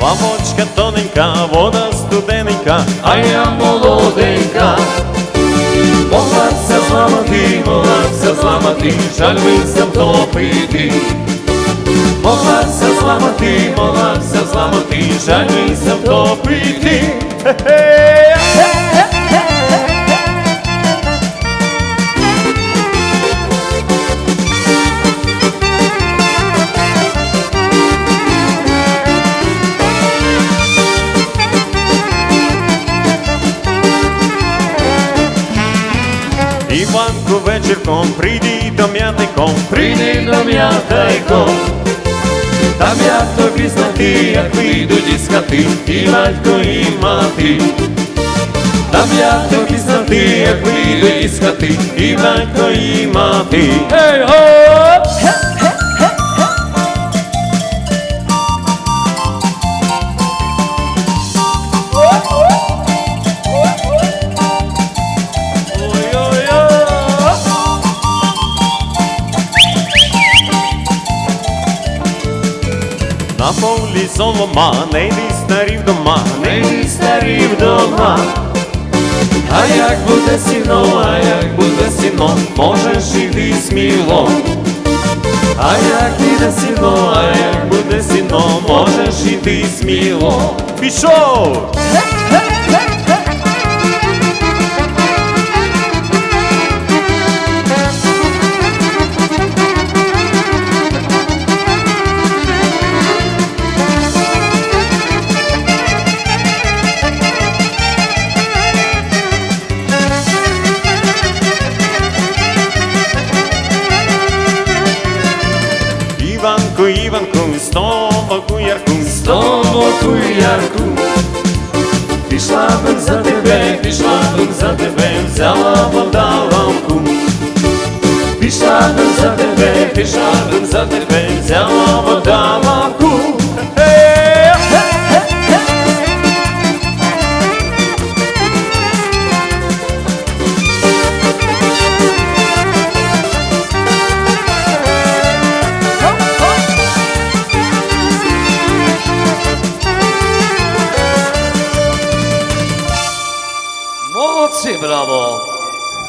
річка тоненька, вода студененька, а я молоденька. Моглася зламати, моглася зламати, жаль вися втопити. Моглася зламати, моглася зламати, жаль вися втопити. Хе-хе! Іванку вечірком, прийди до м'ятиком, Прийди до м'ятайком, там як тобі знати, як вийдуть із хати, і батько, і мати. Там я тобі знати, як вийдуть із хати, і батько, і мати. Гоп! На полі солома, не йди старі вдома, не йди Ей, старі вдома, а як буде сіно, а як буде сіно, можеш іти сміло. А як іде сіно, а як буде сіно, можеш іти сміло. пішов! Іванку, Іванку, з того ярку, з Тому ярку, пішла б за тебе, пішла б за тебе, взяла вода. Пішла б за тебе, пішла б за тебе, взяла 谢不知道不